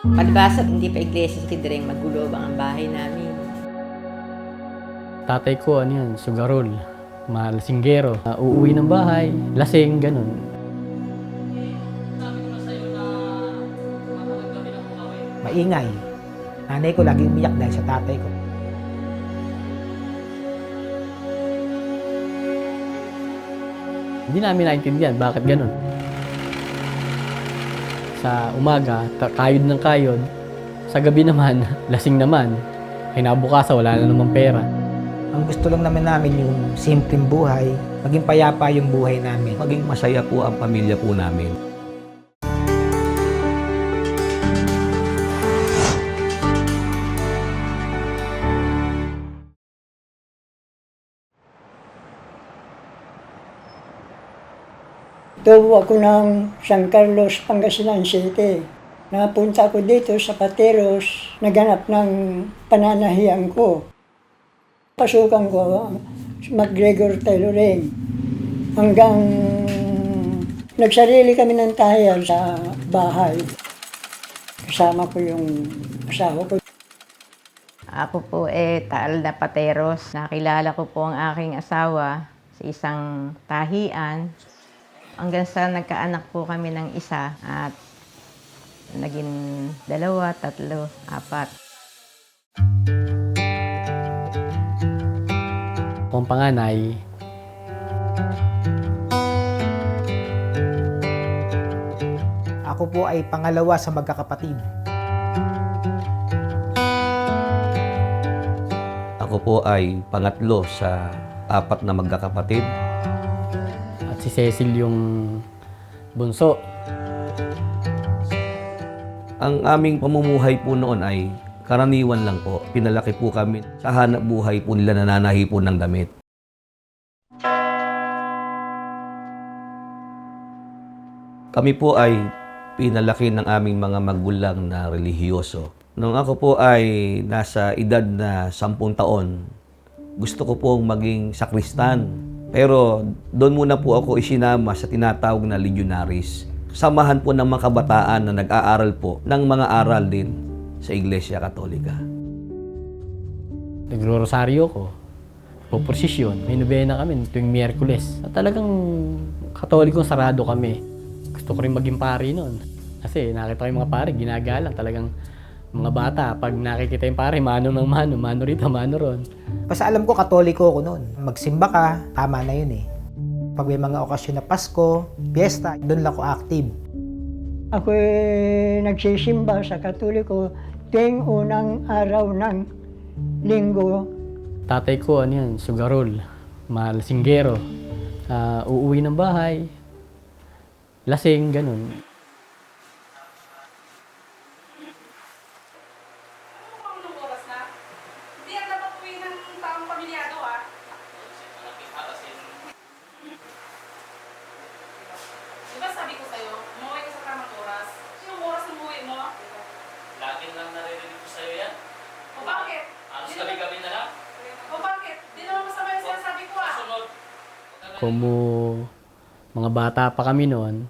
Palibasa, hindi pa iglesia si Direng magulobang ang bahay namin. Tatay ko, ano yun, sugarol, malasinggero, uh, uuwi ng bahay, lasing, ganun. maingay. Nanay ko lagi umiyak dahil sa tatay ko. Hindi namin naintindihan bakit ganun. Sa umaga, kayod ng kayod. Sa gabi naman, lasing naman. Kinabukasan, wala na namang pera. Ang gusto lang naman namin yung simpleng buhay, maging payapa yung buhay namin. Maging masaya po ang pamilya po namin. Tubo ako ng San Carlos, Pangasinan City. Napunta ako dito sa Pateros, naganap ng pananahian ko. Pasukan ko, McGregor Tailoring. Hanggang nagsarili kami ng tahayan sa bahay. Kasama ko yung asawa ko. Ako po eh, Taal na Pateros. Nakilala ko po ang aking asawa sa isang tahian. Hanggang sa nagkaanak po kami ng isa at naging dalawa, tatlo, apat. Kung panganay, Ako po ay pangalawa sa magkakapatid. Ako po ay pangatlo sa apat na magkakapatid. Cecil yung bunso. Ang aming pamumuhay po noon ay karaniwan lang po. Pinalaki po kami sa hanap buhay po nila nananahi po ng damit. Kami po ay pinalaki ng aming mga magulang na relihiyoso. Nung ako po ay nasa edad na sampung taon, gusto ko pong maging sakristan. Pero doon muna po ako isinama sa tinatawag na legionaries. Samahan po ng mga kabataan na nag-aaral po ng mga aral din sa Iglesia Katolika. Nagro-rosaryo ko. Poprosisyon. May nobena kami tuwing Miyerkules. At talagang katolikong sarado kami. Gusto ko rin maging pari noon. Kasi nakita ko yung mga pare, ginagalang. Talagang mga bata, pag nakikita yung pare, mano ng mano, mano rito, mano ron. Basta alam ko katoliko ako noon. Magsimba ka, tama na yun eh. Pag may mga okasyon na Pasko, piyesta, doon lang ako active. Ako eh, nagsisimba sa Katoliko tuwing unang araw ng linggo. Tatay ko, ano yan, sugarol, malasinggero. Ah, uuwi ng bahay, lasing, ganun. Anong oras na? Hindi yan dapat uwi ng taong pamilyado ah. Di ba sabi ko sa'yo, umuwi ka sa tamang oras? Yung oras ng umuwi mo? Lagi lang naririnig ko sa'yo yan. O bakit? Halos Di naman- gabi-gabi na lang. O bakit? Di naman masama yung sinasabi ko ah. Sunod. Como mga bata pa kami noon,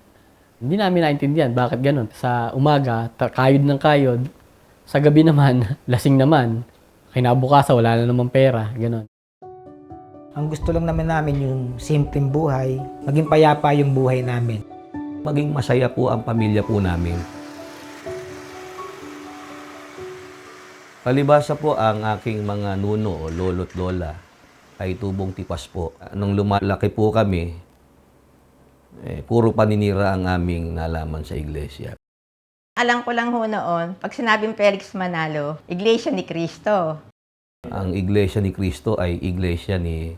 hindi namin naintindihan bakit ganun. Sa umaga, kayod ng kayod. Sa gabi naman, lasing naman. Kinabukasan, wala na namang pera. Ganun. Ang gusto lang naman namin yung simpleng buhay, maging payapa yung buhay namin. Maging masaya po ang pamilya po namin. Palibasa po ang aking mga nuno o lolo't lola ay tubong tipas po. Nung lumalaki po kami, eh, puro paninira ang aming nalaman sa iglesia. Alam ko lang ho noon, pag sinabing Felix Manalo, Iglesia ni Cristo. Ang iglesia ni Cristo ay iglesia ni,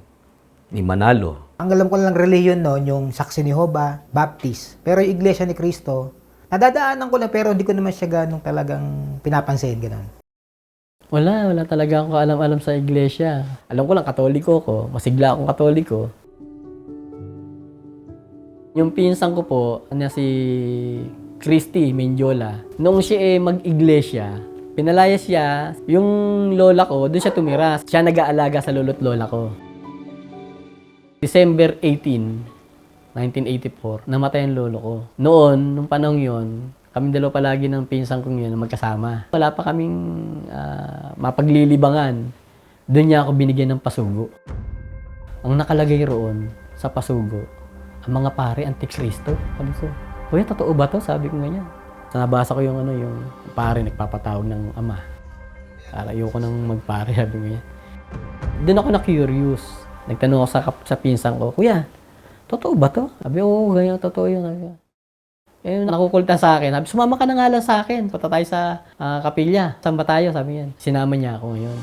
ni Manalo. Ang alam ko lang reliyon noon, yung Saksi ni Hoba, Baptist. Pero yung Iglesia ni Cristo, nadadaanan ko lang pero hindi ko naman siya ganong talagang pinapansin. Ganun. Wala, wala talaga ako alam-alam sa iglesia. Alam ko lang, katoliko ko. Masigla akong katoliko. Yung pinsan ko po, na si Christy Mendiola, nung siya eh mag-iglesia, pinalaya siya, yung lola ko, doon siya tumira. Siya nag-aalaga sa lolo't lola ko. December 18, 1984, namatay ang lolo ko. Noon, nung panahon yon, Kami dalawa palagi ng pinsan kong yun magkasama. Wala pa kaming ah, mapaglilibangan. Doon niya ako binigyan ng pasugo. Ang nakalagay roon sa pasugo, ang mga pare, antikristo. Sabi ko, Kuya, totoo ba to? Sabi ko ganyan. Nabasa ko yung ano, yung pare nagpapatawag ng ama. Para ayoko nang magpare, sabi ko yan. Doon ako na-curious. Nagtanong ako sa, sa pinsan ko, Kuya, totoo ba to? Sabi, oo, ganyan, totoo yun. Sabi ko. Eh, nakukulta sa akin. Sabi, sumama ka na nga lang sa akin. Punta tayo sa ah, kapilya. Saan ba tayo? Sabi yan. Sinama niya ako ngayon.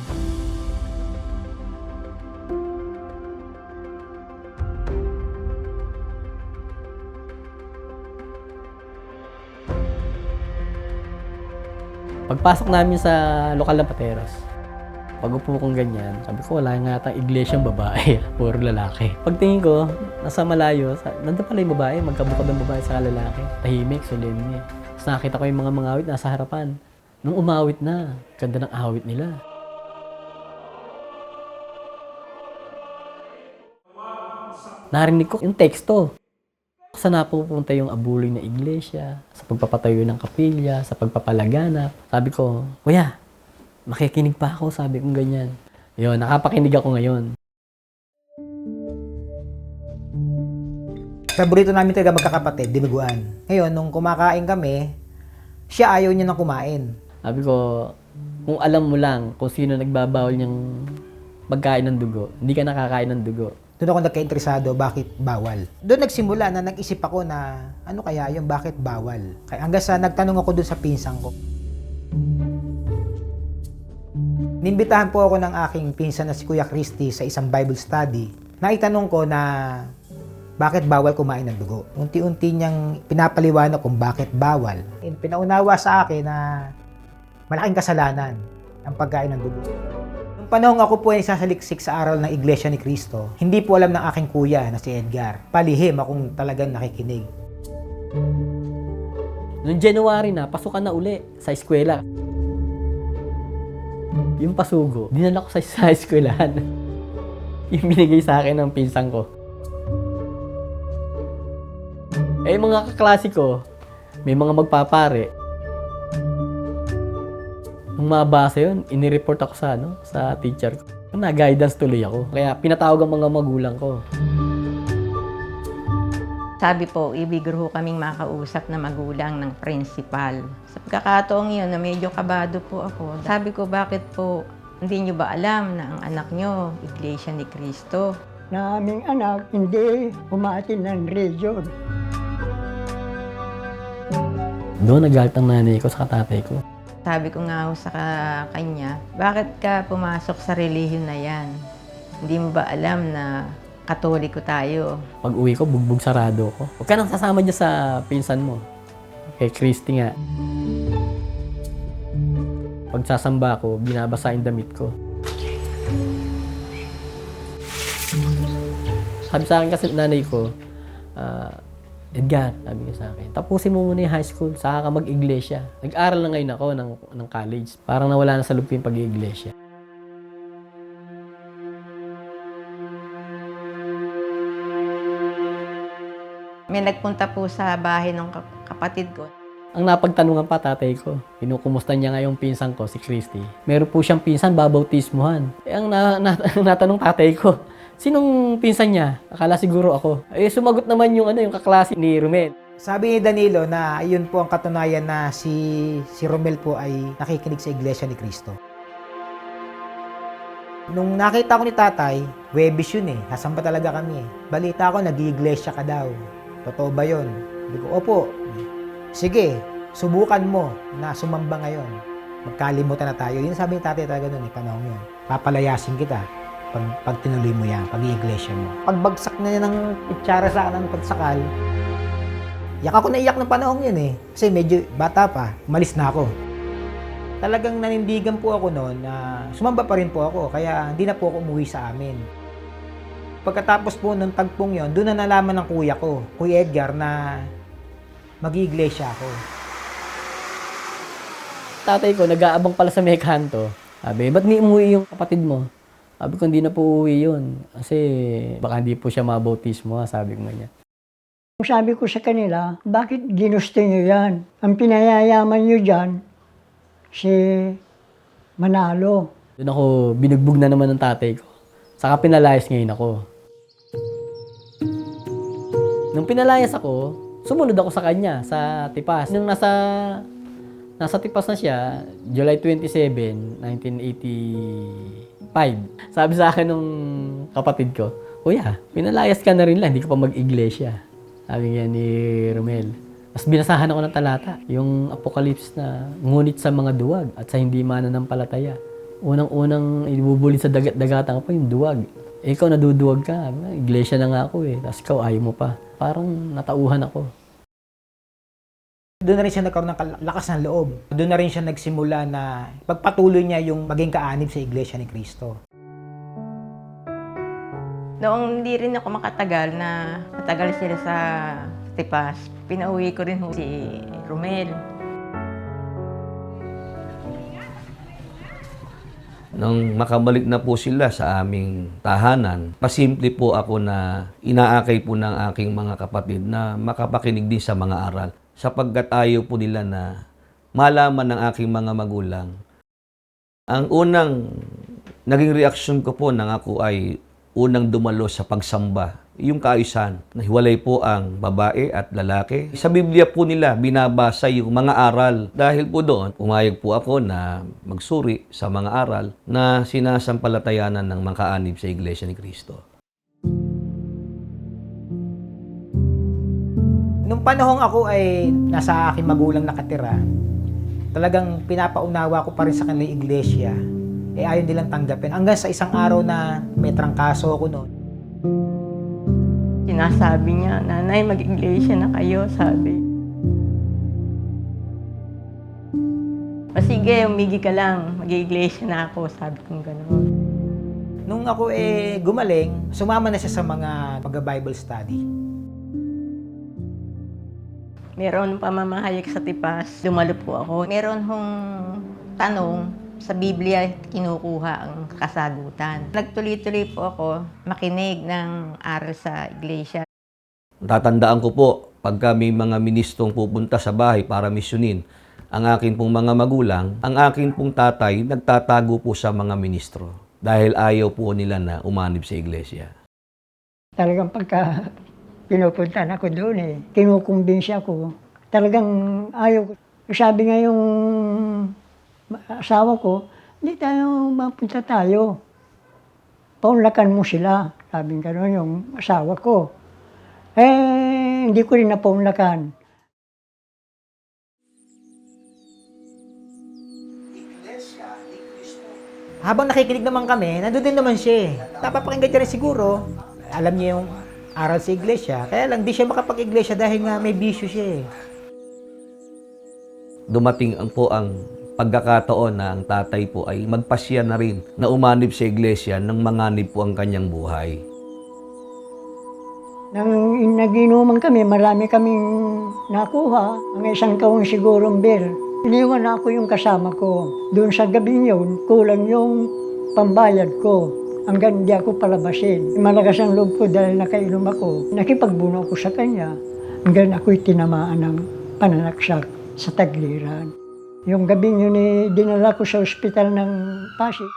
Pagpasok namin sa lokal na pateros, pag upo kong ganyan, sabi ko wala nga atang iglesyang babae, puro lalaki. Pagtingin ko, nasa malayo, sa, nandun pala yung babae, magkabukod ng babae sa lalaki. Tahimik, solemne. Tapos nakita ko yung mga mangawit nasa harapan. Nung umawit na, ganda ng awit nila. Narinig ko yung teksto. Saan napupunta yung abuloy na iglesia, sa pagpapatayo ng kapilya, sa pagpapalaganap. Sabi ko, Kuya, makikinig pa ako, sabi kong ganyan. Yun, nakapakinig ako ngayon. Paborito namin talaga magkakapatid, dinuguan. Ngayon, nung kumakain kami, siya ayaw niya na kumain. Sabi ko, kung alam mo lang kung sino nagbabawal niyang magkain ng dugo, hindi ka nakakain ng dugo. Doon ako nagka-interesado, bakit bawal? Doon nagsimula na nag-isip ako na ano kaya yung bakit bawal? Kaya hanggang sa nagtanong ako doon sa pinsang ko. Nimbitahan po ako ng aking pinsan na si Kuya Christy sa isang Bible study. Naitanong ko na bakit bawal kumain ng dugo. Unti-unti niyang pinapaliwanag kung bakit bawal. And pinaunawa sa akin na malaking kasalanan ang pagkain ng dugo. Nung panahon ako po ay sasaliksik sa aral ng Iglesia ni Cristo, hindi po alam ng aking kuya na si Edgar. Palihim akong talagang nakikinig. Noong January na, pasukan na uli sa eskwela. Yung pasugo, dinala ko sa, sa eskwelahan. yung binigay sa akin ng pinsan ko. Eh, mga kaklase may mga magpapare. Nung mabasa yun, inireport ako sa, ano, sa teacher ko. Na-guidance tuloy ako. Kaya pinatawag ang mga magulang ko. Sabi po, ibig ho kaming makausap na magulang ng principal. Sa pagkakataong yun, na medyo kabado po ako. Sabi ko, bakit po hindi nyo ba alam na ang anak nyo, Iglesia ni Cristo? Na aming anak hindi umatin ng religion. Doon nagalit ang nanay ko sa tatay ko. Sabi ko nga ho sa ka- kanya, bakit ka pumasok sa relihiyon na yan? Hindi mo ba alam na katoliko tayo? Pag uwi ko, bugbog sarado ko. Huwag ka nang sasama dyan sa pinsan mo. Kay Christy nga. Pag sasamba ko, binabasa yung damit ko. Sabi sa akin kasi nanay ko, ah, Edgar, sabi niya sa akin, tapusin mo muna yung high school, saka ka mag-iglesia. Nag-aral na ngayon ako ng, ng college. Parang nawala na sa loob pag-iglesia. May nagpunta po sa bahay ng kap- kapatid ko. Ang napagtanungan pa tatay ko, kinukumusta niya nga yung pinsan ko, si Christy. Meron po siyang pinsan, babautismuhan. Eh, ang na, na, natanong tatay ko, sinong pinsan niya? Akala siguro ako. Eh, sumagot naman yung, ano, yung kaklase ni Romel. Sabi ni Danilo na ayun po ang katunayan na si, si Romel po ay nakikinig sa Iglesia ni Cristo. Nung nakita ko ni tatay, Webis yun eh. Nasaan pa talaga kami eh. Balita ko, nag-iglesia ka daw. Totoo ba yun? Sabi ko, opo. Sige, subukan mo na sumamba ngayon. Magkalimutan na tayo. Yun sabi ni tatay talaga nun eh, panahon yun. Papalayasin kita pag, pag tinuloy mo yan, pag iglesia mo. Pagbagsak na niya ng itsara sa ng pagsakal, Yak ako naiyak ng panahon yun eh. Kasi medyo bata pa, umalis na ako. Talagang nanindigan po ako noon na sumamba pa rin po ako, kaya hindi na po ako umuwi sa amin. Pagkatapos po ng tagpong yon, doon na nalaman ng kuya ko, Kuya Edgar, na mag-iiglesia ako. Tatay ko, nag-aabang pala sa may kanto. Sabi, ba't di umuwi yung kapatid mo? Sabi ko, hindi na po uuwi yun. Kasi baka hindi po siya mabautismo, ha, sabi ko niya. Sabi ko sa kanila, bakit ginusto nyo yan? Ang pinayayaman nyo dyan, si Manalo. Doon ako, binugbog na naman ng tatay ko. Saka pinalayas ngayon ako. Nung pinalayas ako, sumunod ako sa kanya, sa Tipas. Nung nasa, nasa Tipas na siya, July 27, 1985. Sabi sa akin nung kapatid ko, Kuya, pinalayas ka na rin lang, hindi ka pa mag-iglesia. Sabi niya ni Romel. Mas binasahan ako ng talata, yung apocalypse na ngunit sa mga duwag at sa hindi mananampalataya. Unang-unang ibubulit sa dagat-dagatan pa yung duwag. Eh, ikaw naduduwag ka. Iglesia na nga ako eh. Tapos ikaw ayaw mo pa. Parang natauhan ako. Doon na rin siya nagkaroon ng lakas ng loob. Doon na rin siya nagsimula na pagpatuloy niya yung maging kaanib sa Iglesia ni Cristo. Noong hindi rin ako makatagal na matagal sila sa Tipas, pinauwi ko rin si Romel. Nung makabalik na po sila sa aming tahanan, pasimple po ako na inaakay po ng aking mga kapatid na makapakinig din sa mga aral. Sapagkat ayaw po nila na malaman ng aking mga magulang. Ang unang naging reaksyon ko po nang ako ay unang dumalo sa pagsamba, yung kaayusan, na hiwalay po ang babae at lalaki. Sa Biblia po nila, binabasa yung mga aral. Dahil po doon, pumayag po ako na magsuri sa mga aral na sinasampalatayanan ng mga kaanib sa Iglesia ni Cristo. Nung panahong ako ay nasa aking magulang nakatira, talagang pinapaunawa ko pa rin sa kanila iglesia. Eh ayaw nilang tanggapin. Hanggang sa isang araw na may trangkaso ako noon. Sinasabi niya, Nanay, mag-iglesia na kayo, sabi. O sige, umigi ka lang, mag-iglesia na ako, sabi kong gano'n. Nung ako eh gumaling, sumama na siya sa mga pag-Bible study. Meron pamamahayag sa tipas, dumalo po ako. Meron hong tanong, sa Biblia kinukuha ang kasagutan. Nagtuloy-tuloy po ako makinig ng aral sa iglesia. Tatandaan ko po, pagka may mga ministrong pupunta sa bahay para misyonin, ang akin pong mga magulang, ang akin pong tatay nagtatago po sa mga ministro dahil ayaw po nila na umanib sa iglesia. Talagang pagka pinupuntahan ako doon eh, kinukumbinsi ako. Talagang ayaw ko. Sabi nga yung asawa ko, hindi tayo mapunta tayo. Paunlakan mo sila. Sabi nga gano'n yung asawa ko. Eh, hindi ko rin napaunlakan. Habang nakikinig naman kami, nandun din naman siya eh. Napapakinggan niya rin siguro. Alam niya yung aral sa iglesia. Kaya lang, di siya makapag-iglesia dahil nga may bisyo siya eh. Dumating ang po ang pagkakataon na ang tatay po ay magpasya na rin na umanib sa iglesia nang manganib po ang kanyang buhay. Nang naginuman kami, marami kaming nakuha. Ang isang taon sigurong beer. Iniwan ako yung kasama ko. Doon sa gabi yun, kulang yung pambayad ko. Hanggang hindi ako palabasin. Malakas ang loob ko dahil nakainom ako. Nakipagbuno ako sa kanya. Hanggang ako'y tinamaan ng pananaksak sa tagliran. Yung gabi yun, dinala ko sa ospital ng Pasig.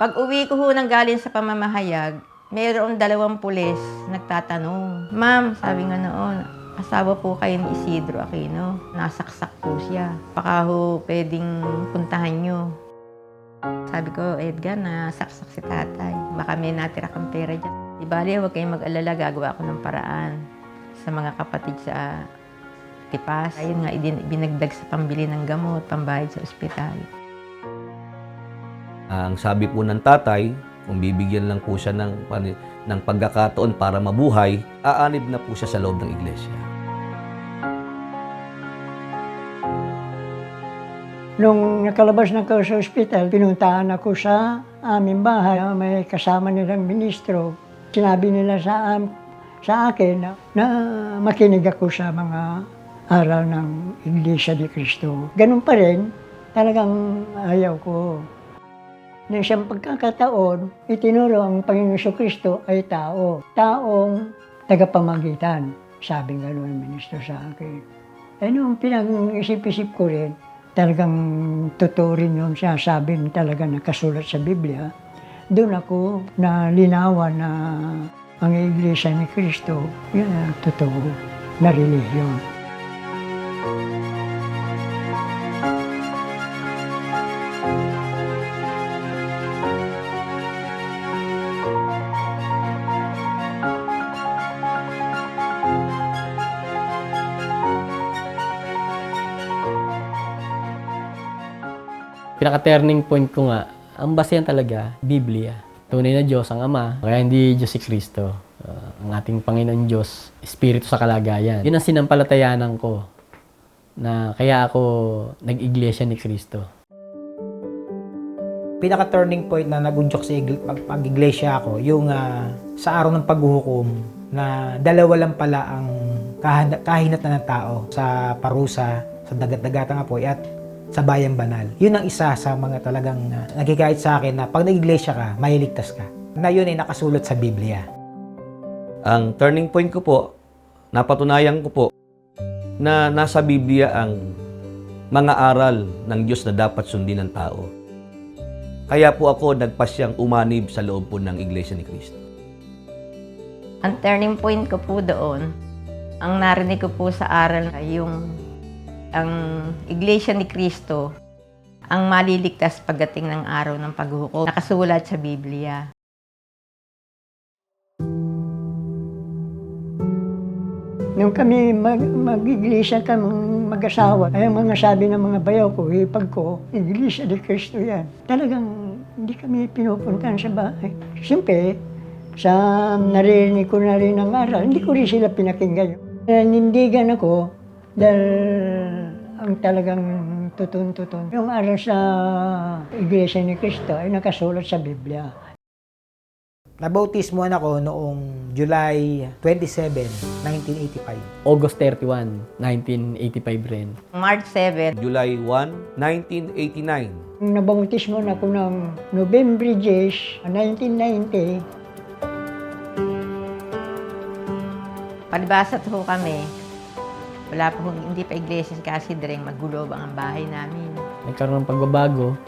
Pag uwi ko ho nang galing sa pamamahayag, mayroon dalawang pulis nagtatanong. Ma'am, sabi nga noon, asawa po kayo ni Isidro Aquino. Nasaksak po siya. Baka ho pwedeng puntahan nyo. Sabi ko, Edgar, nasaksak si tatay. Baka may natira kang pera dyan. Di bali, huwag kayong mag-alala, gagawa ko ng paraan sa mga kapatid sa Tipas. Ayun nga, idin- binagdag sa pambili ng gamot, pambayad sa ospital. Ang sabi po ng tatay, kung bibigyan lang po siya ng, ng pagkakataon para mabuhay, aanib na po siya sa loob ng iglesia. Nung nakalabas na ako sa ospital, pinuntahan ako sa aming bahay. May kasama nilang ministro. Sinabi nila sa, am- sa akin na, na makinig ako sa mga aral ng Iglesia ni Cristo. Ganun pa rin, talagang ayaw ko. Nang siyang pagkakataon, itinuro ang Panginoon Kristo ay tao. Taong tagapamagitan. Sabi nga ng ministro sa akin. Eh nung pinag-isip-isip ko rin, talagang totoo rin yung sinasabi na talaga nakasulat sa Biblia. Doon ako na linawan na ang Iglesia ni Cristo, yun ang totoo na relihiyon. Pinaka-turning point ko nga, ang basehan talaga, Biblia. Tunay na Diyos ang Ama, kaya hindi Diyos si Kristo. Ah, ang ating Panginoon Diyos, Espiritu sa kalagayan. Yun ang sinampalatayanan ko na kaya ako nag-iglesia ni Kristo. Pinaka-turning point na nagunjok sa igl- pag- pag-iglesia ako, yung ah, sa araw ng paghuhukom na dalawa lang pala ang kahan- kahinatan ng tao sa parusa, sa dagat-dagatang apoy at sa bayang banal. Yun ang isa sa mga talagang uh, nagigait sa akin na pag nag-iglesia ka, mailigtas ka. Na yun ay nakasulat sa Biblia. Ang turning point ko po, napatunayan ko po na nasa Biblia ang mga aral ng Diyos na dapat sundin ng tao. Kaya po ako nagpasyang umanib sa loob po ng Iglesia ni Cristo. Ang turning point ko po doon, ang narinig ko po sa aral ay yung ang Iglesia ni Cristo ang maliligtas pagdating ng araw ng paghuhukom. Nakasulat sa Biblia. Nung kami mag, mag-iglesia kami mag-asawa, ay ang mga sabi ng mga bayaw ko, ipag ko, iglesia ni Cristo yan. Talagang hindi kami pinupuntahan sa bahay. Siyempre, sa naririnig ko na rin ang aral, hindi ko rin sila pinakinggan. Nanindigan ako dahil ang talagang tutun-tutun. Yung aral sa iglesia ni Cristo ay nakasulat sa Biblia. Nabautismuhan ako noong July 27, 1985. August 31, 1985 rin. March 7, July 1, 1989. Nung nabautismo na ako ng November 10, 1990, palibasat ho kami. Wala po, hindi pa iglesia kasi direng magulob ang bahay namin. Nagkaroon ng pagbabago.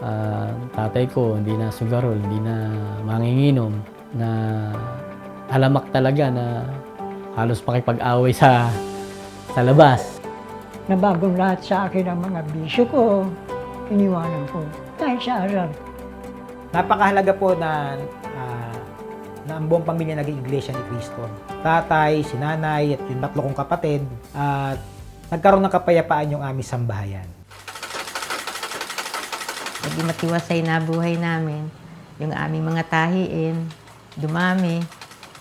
Ah, tatay ko, hindi na sugarol, hindi na manginginom, na alamak talaga na halos makipag-away sa sa labas. nabagong lahat sa akin ang mga bisyo ko, iniwanan ko. Kahit sa aral. Napakahalaga po na ah, na ang buong pamilya naging iglesia ni Cristo. Tatay, si nanay, at yung tatlo kong kapatid, at nagkaroon ng kapayapaan yung aming sambahayan. Naging matiwasay na buhay namin. Yung aming mga tahiin, dumami.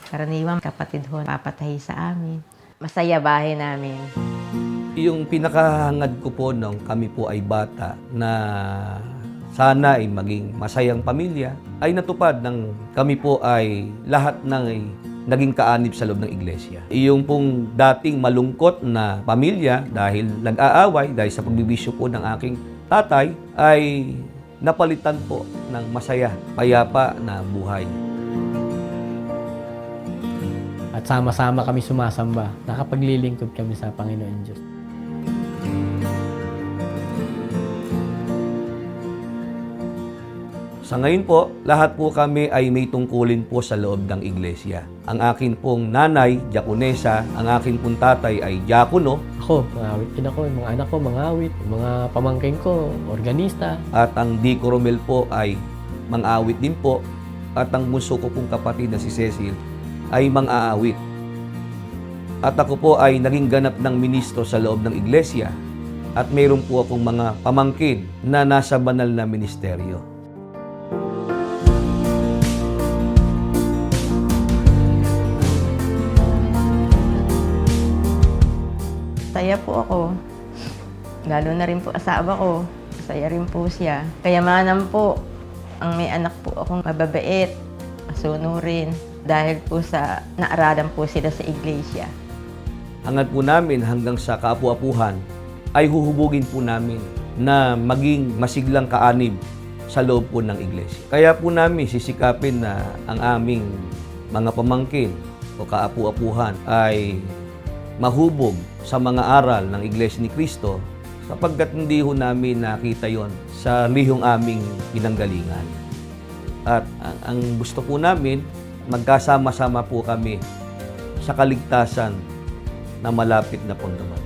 Karaniwang kapatid ho, papatahi sa amin. Masaya bahay namin. Yung pinakahangad ko po nung kami po ay bata na sana ay maging masayang pamilya ay natupad ng kami po ay lahat ng ay naging kaanib sa loob ng iglesia. Yung pong dating malungkot na pamilya dahil nag-aaway dahil sa pagbibisyo po ng aking tatay ay napalitan po ng masaya, payapa na buhay. At sama-sama kami sumasamba. Nakapaglilingkod kami sa Panginoon Diyos. Sa ngayon po, lahat po kami ay may tungkulin po sa loob ng iglesia. Ang akin pong nanay, diakonesa, ang akin pong tatay ay diakono, Ako, mangawit din ako. Mga anak ko, mangawit. Mga pamangkin ko, organista. at ang Di Coromel po ay mang-awit din po, at ang bunso ko pong kapatid na si Cecil ay mang-aawit. At ako po ay naging ganap ng ministro sa loob ng iglesia at mayroon po akong mga pamangkin na nasa banal na ministeryo. Saya po ako. Lalo na rin po asawa ko. Masaya rin po siya. Kayamanan po, ang may anak po akong mababait, masunurin. Dahil po sa naaralan po sila sa iglesia. Hangad po namin hanggang sa kaapu-apuhan ay huhubugin po namin na maging masiglang kaanib sa loob po ng iglesia. Kaya po namin sisikapin na ang aming mga pamangkin o kaapu-apuhan ay mahubog sa mga aral ng Iglesia ni Cristo sapagkat hindi ho namin nakita yon sa lihong aming pinanggalingan. At ang, ang gusto po namin, magkasama-sama po kami sa kaligtasan na malapit na pong dumating.